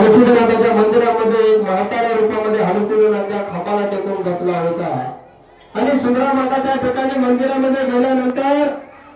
हलसिंगनाथाच्या मंदिरामध्ये एक म्हाताऱ्या रूपामध्ये हलसिंगनाथच्या खापाला टेकून बसला होता. आणि सुंदरा माता त्या ठिकाणी मंदिरामध्ये गेल्यानंतर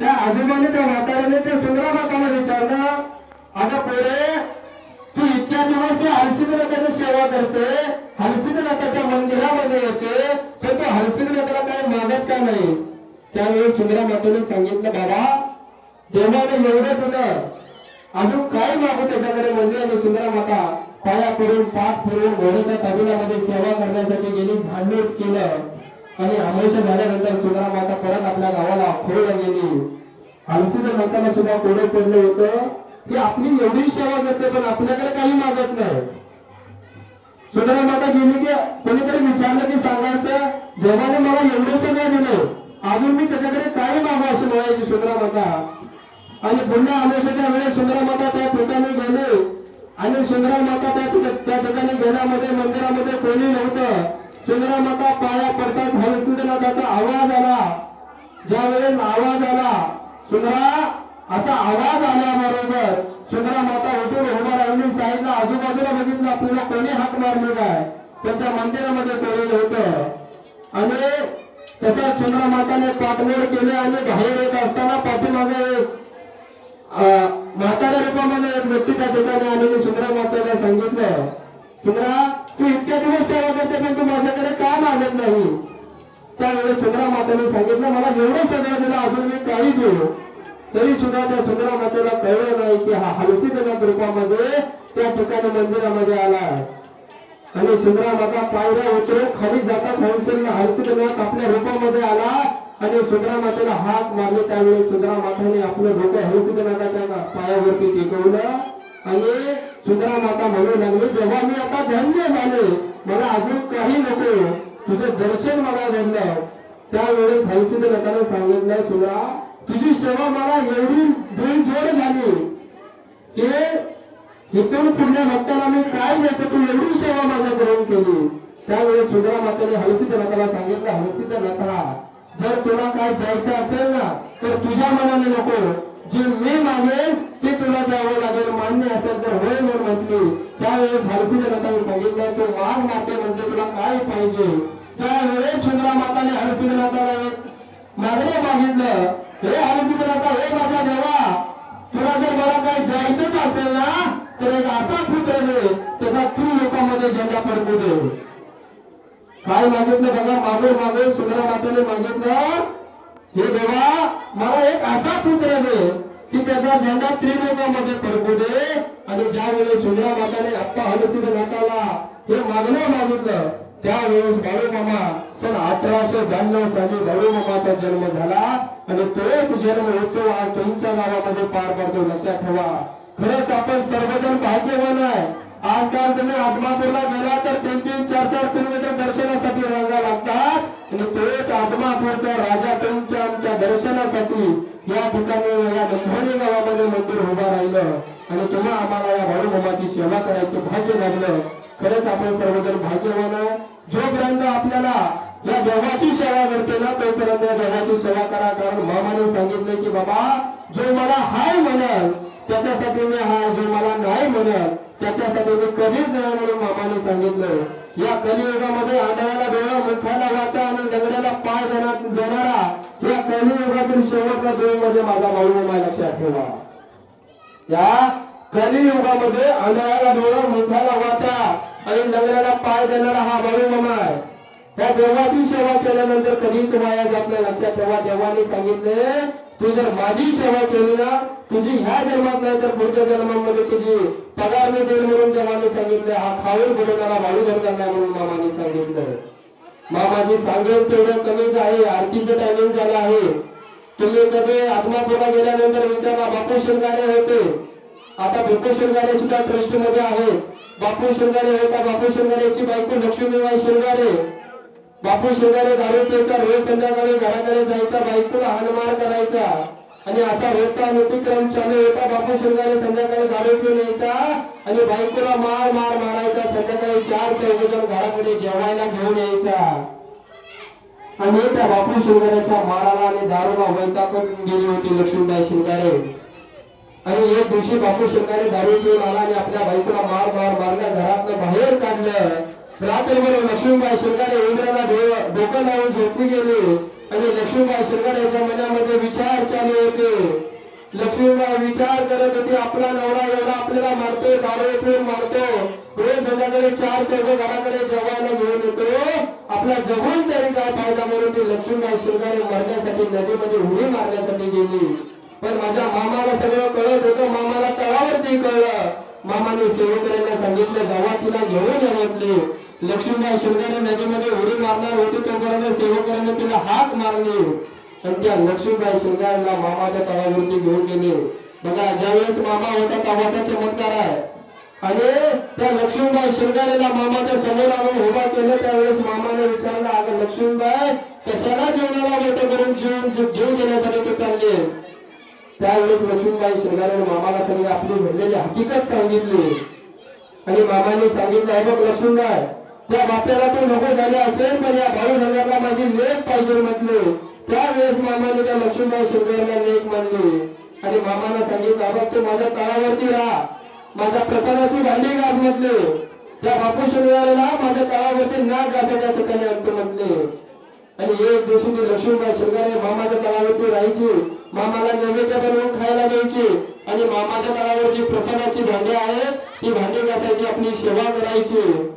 त्या आजोबाने त्या म्हाताऱ्याने त्या सुंदरा माताला विचारलं आता पोरे तू इतक्या दिवस हलसिंगनाथाची सेवा करते हलसिंगनाथाच्या मंदिरामध्ये येते तर तू हलसिंगनाथाला काही मागत का नाही त्यावेळी सुंदरा मातेने सांगितलं बाबा देवाने एवढं दिलं अजून काय मागू त्याच्याकडे? म्हणले आणि सुंदरा माता पाया पडून पाठ फिरून घोड्याच्या तबिलामध्ये सेवा करण्यासाठी गेली झाडलोट केलं. आणि अमोश झाल्यानंतर सुंदरा माता परत आपल्या गावाला खोडला गेली. हलसीच्या म्हणताना सुद्धा कोडे पडलं होतं. की आपली एवढी सेवा करते पण आपल्याकडे काही मागत नाही. सुंदरा माता गेली की कोणीतरी विचारलं की सांगायचं देवाने मला एवढं सगळं दिलं. अजून मी त्याच्याकडे काय मागू? असं म्हणायची सुंदरा माता. आणि पुन्हा आमिषाच्या वेळेस सुंदरा माता त्या ठिकाणी गेले. आणि सुंदरा माता त्या त्या ठिकाणी गेल्यामध्ये मंदिरामध्ये कोणी नव्हतं. सुंदरा माता पाया पडताच हलसिद्धनाथाचा आवाज आला. ज्या वेळेस आवाज आला सुंदरा असा आवाज आल्याबरोबर सुंदरा माता उठून उभा राहिली. साईडला आजूबाजूला बघितलं आपल्याला कोणी हाक मारले काय पण त्या मंदिरामध्ये कोणी नव्हतं. आणि तसंच सुंदरा माताने पाठमोड केले आणि बाहेर येत असताना पाठीमागे एक म्हाताऱ्या रूपामध्ये एक व्यक्ती त्या ठिकाणी आलेली सुंदरा माताला सांगितलं सुंदरा तू इतक्या दिवस सेवा करते पण तू माझ्याकडे का मागत नाही? त्यावेळेस सुंदरा माताने सांगितलं मला एवढं सगळं दिलं अजून मी काही देऊ. तरी सुद्धा त्या सुंदरा मातेला कळलं नाही की हा हलसीदनाथ रूपामध्ये त्या ठिकाणी मंदिरामध्ये आला आणि सुंदरा माता पायऱ्या उतरून खाली जातात हलसिद्ध हलसिद्धनाथ आपल्या रूपामध्ये आला. आणि सुंदरा मातेला हात मारले त्यावेळी सुंदरा माताने आपलं डोकं हलसिद्धनाथाच्या पायावरती टेकवलं. आणि सुंदरा माता म्हणू लागली जेव्हा मी आता धन्य झाले. मला अजून काही नको. तुझं दर्शन मला घडलं त्यावेळेस हरिसिद्धनाथाने सांगितलं सुंदरा तुझी सेवा मला एवढी जोड झाली की इथून पुढल्या भक्ताला मी काय द्यायचं? तू एवढी सेवा माझ्या माझ्याकडून केली. त्यावेळेस सुंदरा मातेने हरिसिद्धनाथाला सांगितलं हरिसिद्धनाथा जर तुला काय द्यायचं असेल ना तर तुझ्या मनाने नको. जे मी मागेन ते तुला द्यावं लागेल. मान्य असेल तर होय म्हणून म्हटली. त्यावेळेस हलसिद्धनाथाने सांगितलं तू माग माते म्हणजे तुला काय पाहिजे? त्यावेळेस सुंदरा माताने हलसिद्धनाथाला एक मागणे मागितलं. हे हलसिद्धनाथा हे माझ्या देवा तुला जर मला काही द्यायचंच असेल ना तर एक असा पुत्र दे त्याचा तू लोकांमध्ये झेंडा पडकू दे. काय मागितलं बघा मागून मागून सुंदरा मातेने मागितलं. हे देवा मला एक असा पुत्र दे की त्याचा झेंडा त्रिलोकामध्ये फडकू दे. आणि ज्यावेळी सुंदरा माताने अप्पा हलसिद्ध नाताला हे मागणं मागितलं त्यावेळेस बाळू मामा सन अठराशे ब्याण्णव साली बाळू मामाचा जन्म झाला. आणि तोच जन्म उत्सव आज तुमच्या गावामध्ये पार पडतो लक्षात ठेवा. खरंच आपण सर्वजण भाग्यवान आहे. आज काल तुम्ही आदमापूरला गेला तर तीन तीन चार चार किलोमीटर दर्शनासाठी रांगा लागतात. आणि तोच आदमापूरचा राजा तुमच्या आमच्या दर्शनासाठी या ठिकाणी या गंधोली गावामध्ये मंदिर उभा राहिलं. आणि तुम्हा आम्हाला या बाळूमामाची सेवा करायचं भाग्य लागलं. खरंच आपण सर्वजण भाग्यवान आहे जोपर्यंत आपल्याला या देवाची सेवा करते ना तोपर्यंत या देवाची सेवा करा. कारण मामाने सांगितले की बाबा जो मला हाय म्हणल त्याच्यासाठी मी हाय जो मला नाही म्हणल त्याच्यासाठी मी कधीच नाही म्हणून मामाने सांगितलं या कलियुगामध्ये आंधळ्याला डोळा मुखाला वाचा आणि लंगड्याला पाय देणार देणारा या कलियुगातील शेवटचा देव म्हणजे माझा भाऊ मामा लक्षात ठेवा. या कलियुगामध्ये आंधळ्याला डोळा मुखाला वाचा आणि लंगड्याला पाय देणारा हा भाऊ मामा आहे. त्या देवाची सेवा केल्यानंतर कधीच वाया जात नाही. लक्षात ठेवा देवाने सांगितले तू जर माझी सेवा केली ना तुझी ह्या जन्मात नाही तर पुढच्या जन्मामध्ये तुझी पगार मी देईल म्हणून देवाने सांगितले. हा खाऊन बोलवणारा वाळू धरणार नाही म्हणून मामाने सांगितलं. मामाजी सांगेल तेवढं कमीच आहे आरतीचं टायमिंग झालं आहे. तुम्ही कधी आत्मापूरला गेल्यानंतर विचारा बापू शिंगारे होते. आता बापू शिंगारे सुद्धा ट्रस्टमध्ये आहे बापू शिंगारे होता बापू शिंगारेची बायको लक्ष्मीबाई शिंगारे. बापू शेजारी दारू प्यायचा रोज संध्याकाळी घराकडे जायचा बायकोला हानमार करायचा. आणि असा रोजचा नित्यक्रम चालू होता. बापू शेजारी संध्याकाळी दारू पिऊन यायचा आणि बायकोला मार मार मारायचा. संध्याकाळी चार चौघजण घराकडे जेवायला घेऊन यायचा. आणि त्या बापू शिंगाऱ्याच्या माराला आणि दारूला वैतागून गेली होती लक्ष्मीबाई शिंगारे आणि एक दिवशी बापू शिंगारे दारू पिऊन आला आणि आपल्या बायकोला मार मार मारल्या घरातल्या बाहेर काढलं. रात्रभर लक्ष्मीबाई शिरगारे इंद्राला डोकं लावून झोपी गेले. आणि लक्ष्मीबाई शिरगारे यांच्या मनामध्ये विचार चालू होते. लक्ष्मीबाई विचार करत होती आपला नवरा एवढा आपल्याला मारतोय दारू पिऊन मारतो. रोज संध्याकाळी चार चौघ घराकडे जेवायला घेऊन येतो. आपला जगून तरी काय फायदा? म्हणून ती लक्ष्मीबाई शिरगारे मरण्यासाठी नदीमध्ये उडी मारण्यासाठी गेली. पण माझ्या मामाला सगळं कळत होतं. मामाला तळावरती कळलं. मामाने सेवेकऱ्यांना सांगितलं जावा तिला घेऊन या म्हटले. लक्ष्मीबाई शिरगारे नदीमध्ये उडी मारणार होती तोपर्यंत सेवकऱ्याने तिला हाक मारली. आणि त्या लक्ष्मीबाई शिरगारेला मामाच्या तळावरती घेऊन गेले. बघा ज्यावेळेस मामा होता तेव्हाचा चमत्कार आहे. आणि त्या लक्ष्मीबाई शिरगारेला मामाच्या समोर आणून उभा केलं. त्यावेळेस मामाने विचारलं अगं लक्ष्मीबाई कशाला जेवणाला मोठं करून जीव जीव देण्यासाठी तू चालली त्यावेळेस लक्ष्मीबाई शेजाऱ्याने मामाला सगळी आपली घडलेली हकीकत सांगितली. आणि मामाने सांगितलं आहे बघ लक्ष्मीबाई त्या बाप्याला तो नको झाले असेल पण या भाऊ नगरला माझी लेख पाहिजे म्हटले. त्यावेळेस मामाने त्या लक्ष्मीबाई शेजाऱ्याला लेख मानली. आणि मामाला सांगितलं "हे तू माझ्या तळावरती राहा. माझ्या प्रचाराची भांडी घास म्हटले. त्या बापू शेजाऱ्याला माझ्या तळावरती नाक घासाच्या ठिकाणी आणतो म्हटले. आणि एक दिवशी ती लक्ष्मीबाई शिरगारे मामाच्या तळावरती राहायची. मामाला नैवेद्य बनवून खायला द्यायची. आणि मामाच्या तळावरची प्रसादाची भांडे आहेत ती भांडे घासायची आपली सेवा करायची.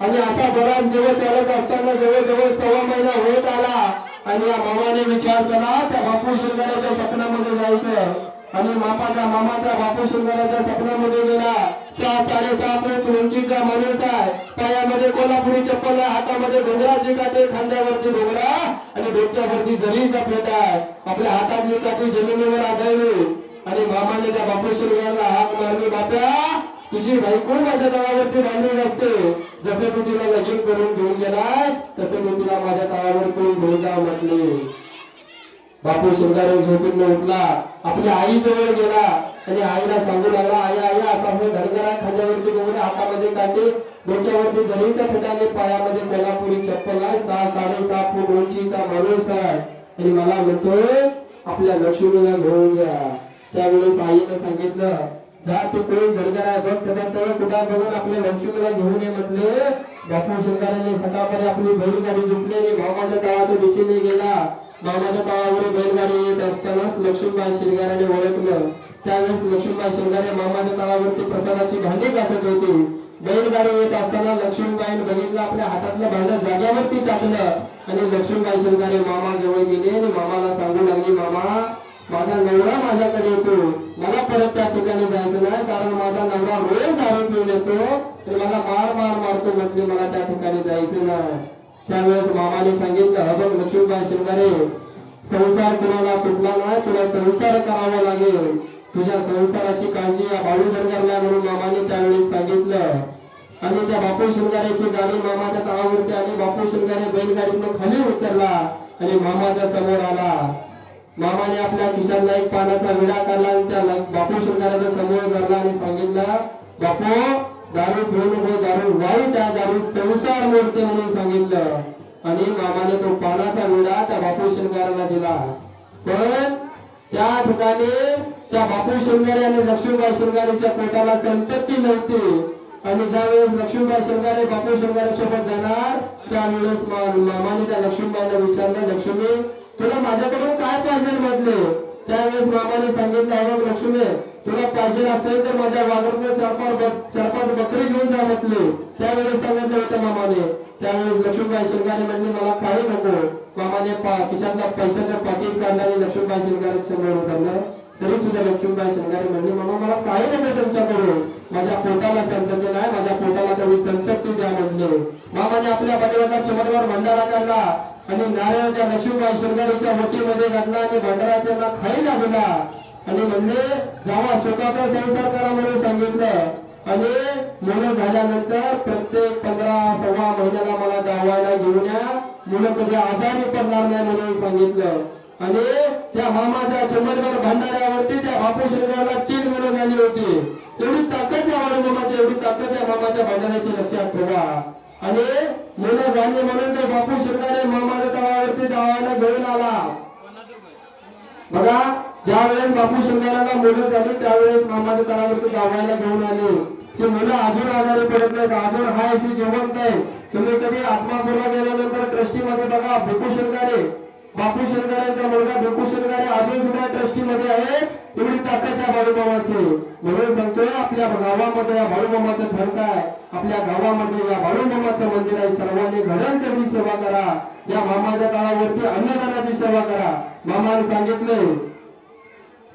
आणि असा बराच दिवस चालत असताना जवळजवळ सव्वा महिना होत आला. आणि या मामाने विचार केला त्या बापू शिरगाराच्या सपनामध्ये जायचं. आणि मापाचा मामा त्या बापू शिरगाराच्या सपनामध्ये गेला. सहा साडेसहा फूट उंचीचा माणूस आहे. पायामध्ये कोल्हापुरी चप्पल आहे हातामध्ये डोंगराची काठी खांद्यावरती डोंगरा आणि डोक्यावरती जरीचा फेटा आहे. आपल्या हातातली काठी जमिनीवर आदळली आणि मामाने त्या बापू शिरगारला हाक मारली बाप्या तुझी बायको माझ्या तळावरती बांधली नसते जसं तू तिला लगीन करून घेऊन गेलाय तसं मी तुला माझ्या तळावर करून घेऊन जाऊ म्हटले. बापू शिंगारे झोपून उठला. आपल्या आई जवळ गेला. आणि आईला सांगू लागला आई आई असं असं घरघरा खांद्यावरती डोंगरे हातामध्ये काटे डोक्यावरती जरीचा फुटाने पायामध्ये कोल्हापुरी चप्पल आहे. सहा साडेसहा फूट उंचीचा माणूस आहे. आणि मला म्हणतोय आपल्या लक्ष्मीला घेऊन जा. त्यावेळेस आईनं सांगितलं जा तू कोण गरगर आहे बघ त्याचा तळ कुठा बघून आपल्या लक्ष्मीला घेऊन ये म्हटले. बापू शिंगाराने सकाळपर्यंत आपली बैलगाडी झुकली आणि भावाच्या तळाच्या दिशेने गेला. मामाच्या तळावर बैलगाडी येत असतानाच लक्ष्मीबाई शिंगाराने ओळखलं. त्यावेळेस लक्ष्मीबाई शिलगारे मामाच्या तळावरती प्रसादाची भांडी घासत होती. बैलगाडी येत असताना लक्ष्मीबाईने बघितलं आपल्या हातातलं भांडं जाग्यावरती टाकलं आणि लक्ष्मीबाई शिलगारे मामा जवळ गेले आणि मामाला सांगू लागली मामा माझा नवरा माझ्याकडे येतो. मला परत त्या ठिकाणी जायचं नाही कारण माझा नवरा रोज दारू पिऊन येतो. तर मला मार मार मारतो म्हटले मला त्या ठिकाणी जायचं नाही. त्यावेळेस मामाने सांगितलं अभग लक्ष्मीबाई शिंगारे संसार कुणाला तुटला नाही तुला संसार करावा लागेल. तुझ्या संसाराची काळजी या बाळू दरगारला म्हणून मामाने त्यावेळी सांगितलं. आणि त्या बापू शिंगारेची गाडी मामाच्या तळावरती आणि बापू शिंगारे बैलगाडीतून खाली उतरला आणि मामाच्या समोर आला. मामाने आपल्या खिशातला एक पानाचा विडा काढला आणि त्या बापू शिंगाऱ्याच्या समोर धरला आणि सांगितलं बापू दारू पिऊ नको दारू वाईट आहे दारू संसार मोडते म्हणून सांगितलं. आणि मामाने तो पानाचा विडा त्या बापू शंकराला दिला. पण त्या ठिकाणी त्या बापू शिंगारे आणि लक्ष्मीबाई शिंगारेच्या पोटाला संपत्ती नव्हती. आणि ज्यावेळेस लक्ष्मीबाई शिंगारे बापू शिंगारे सोबत जाणार त्यावेळेस मामाने त्या लक्ष्मीबाईला विचारलं लक्ष्मी तुला माझ्याकडून काय पाहिजे म्हटले त्यावेळेस मामाने सांगितलं "हे लक्ष्मी तुला पाहिजे असेल तर माझ्या वागरनं चार पाच चार पाच बकरी घेऊन जा म्हटले. त्यावेळेस सांगितलं होतं मामाने. त्यावेळेस लक्ष्मीबाई शिंगारे म्हणले मला काही नको. मामाने पा- पैशाच्या पाकिट काढलं आणि लक्ष्मीबाई शिंगारे समोर उतरलं. तरी सुद्धा लक्ष्मीबाई शिंगारे म्हणले मामा मला काही नको तुमच्याकडून. माझ्या पोटाला संतती नाही माझ्या पोटाला तेवढी संतती द्या म्हणले. मामाने आपल्या पाठीवरला चमत्कार भंडारा काढला आणि नारायण त्या लक्ष्मीबाई शिंगारेच्या वटीमध्ये घातला आणि भंडारा त्यांना खाई लागला आणि म्हणजे जावा सुखाचा संसार करा म्हणून सांगितलं आणि मुलं झाल्यानंतर प्रत्येक पंधरा सव्वा महिन्याला मला गावायला घेऊन या. मुलं कधी आजारी पडणार नाही म्हणून सांगितलं. आणि त्या मामाच्या चमडवर भांडाऱ्यावरती त्या बापू शिंगाला तीन मुलं झाली होती. एवढी ताकद त्या वाडू मामाची एवढी ताकद त्या मामाच्या भांडाऱ्याची लक्षात ठेवा. आणि मुलं झाली म्हणून ते बापू शिंगारे मामाच्या तळावरती गावायला घेऊन आला. बघा ज्या वेळेस बापू शिंगाराला मुलं झाली त्यावेळेस मामाच्या तळावरती गावायला घेऊन आले. ती मुलं अजून आजारी पडत नाहीत. अजून हाय अशी जिवंत आहे. तुम्ही कधी आत्मापूरला गेल्यानंतर ट्रस्टी मध्ये बघा भिकू शिरगारे बापू शिरगारेंचा मुलगा भिकू शिरगारे अजून सुद्धा ट्रस्टी मध्ये आहे. एवढी ताकद त्या बाळूमामाची म्हणून सांगतोय आपल्या गावामध्ये या बाळूमामाचं ठरत आहे आपल्या गावामध्ये या बाळूमामाचं मंदिर आहे. सर्वांनी घडण तेवढी सेवा करा. या मामाच्या काळावरती अन्नदानाची सेवा करा. मामाने सांगितलंय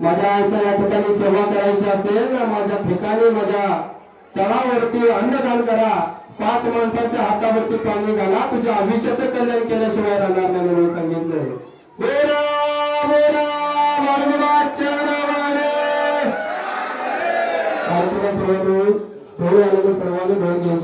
माझ्या इथं या ठिकाणी सेवा करायची असेल माझ्या ठिकाणी माझ्या तळावरती अन्नदान करा. पाच माणसाच्या हातावरती पाणी घाला. तुझ्या आयुष्याचं कल्याण केल्याशिवाय राहणार नाही म्हणून सांगितलंय. बोला बोला सर्वांनी सर्वांनी घ्यायचे.